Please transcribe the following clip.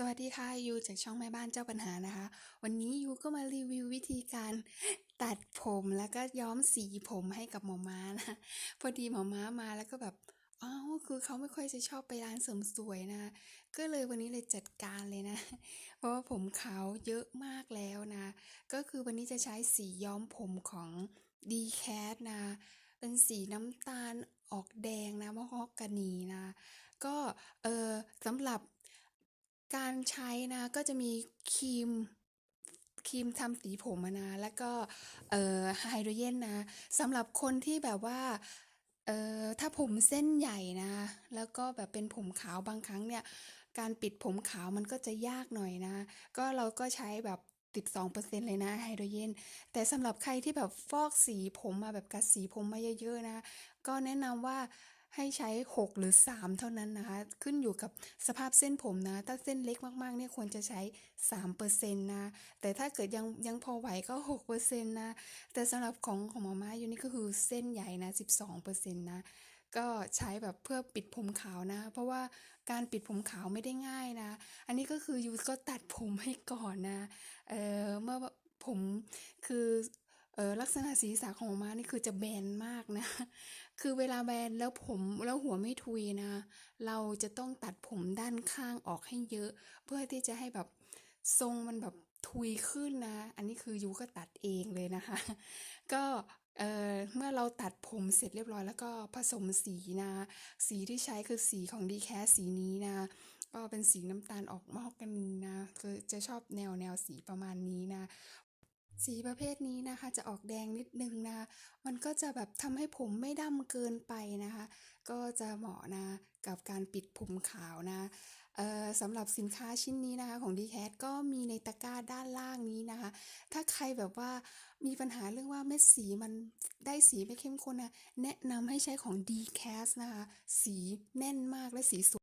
สวัสดีค่ะ ยูจากช่องแม่บ้านเจ้าปัญหานะคะ วันนี้ยูก็มารีวิววิธีการตัดผมแล้วก็ย้อมสีผมให้กับหมอม้านะพอดีหมอม้ามาแล้วก็แบบอ้าวคือเขาไม่ค่อยจะชอบไปร้านเสริมสวยนะ ก็เลยวันนี้เลยจัดการเลยนะ เพราะว่าผมขาวเยอะมากแล้วนะ ก็คือวันนี้จะใช้สีย้อมผมของ d c a t นะ เป็นสีน้ำตาลออกแดงนะมะฮอกกานีนะ ก็เออสำหรับ การใช้นะก็จะมีครีมครีมทำสีผมนะ แล้วก็เอ่อไฮโดรเจนนะสำหรับคนที่แบบว่าเอ่อถ้าผมเส้นใหญ่นะ แล้วก็แบบเป็นผมขาวบางครั้งเนี่ย การปิดผมขาวมันก็จะยากหน่อยนะ ก็เราก็ใช้แบบ 12%เลยนะไฮโดรเจนแต่สำหรับใครที่แบบฟอกสีผมมาแบบกัดสีผมมาเยอะๆนะ ก็แนะนำว่า ให้ใช้ 6 หรือ 3 เท่านั้นนะคะ ขึ้นอยู่กับสภาพเส้นผมนะ ถ้าเส้นเล็กมากๆเนี่ยควรจะใช้3%นะ แต่ถ้าเกิดยังยังพอไหวก็ 6%นะ แต่สำหรับของของหมอม้าอยู่นี่ก็คือเส้นใหญ่นะ 12%นะก็ใช้แบบเพื่อปิดผมขาวนะ เพราะว่าการปิดผมขาวไม่ได้ง่ายนะ อันนี้ก็คือยูก็ตัดผมให้ก่อนนะ เออเมื่อผมคือ ออลักษณะศีรษะของหมอม้านี่คือจะแบนมากนะ คือเวลาแบนแล้วผมแล้วหัวไม่ทุยนะ เราจะต้องตัดผมด้านข้างออกให้เยอะ เพื่อที่จะให้แบบทรงมันแบบทุยขึ้นนะ อันนี้คือยูก็ตัดเองเลยนะคะ ก็เออเมื่อเราตัดผมเสร็จเรียบร้อยแล้วก็ผสมสีนะ สีที่ใช้คือสีของดีแคสสีนี้นะ ก็เป็นสีน้ำตาลออกมอกกันนีนะคือจะชอบแนวแนวสีประมาณนี้นะ สีประเภทนี้นะคะจะออกแดงนิดนึงนะมันก็จะแบบทำให้ผมไม่ดำเกินไปนะคะ ก็จะเหมาะนะกับการปิดผมขาวนะเอ่อสำหรับสินค้าชิ้นนี้นะคะของ d c a t ก็มีในตะกร้าด้านล่างนี้นะคะ ถ้าใครแบบว่ามีปัญหาเรื่องว่าเม็ดสีมันได้สีไม่เข้มข้นนะ แนะนำให้ใช้ของ d c a s นะคะ สีแน่นมากและสีสวย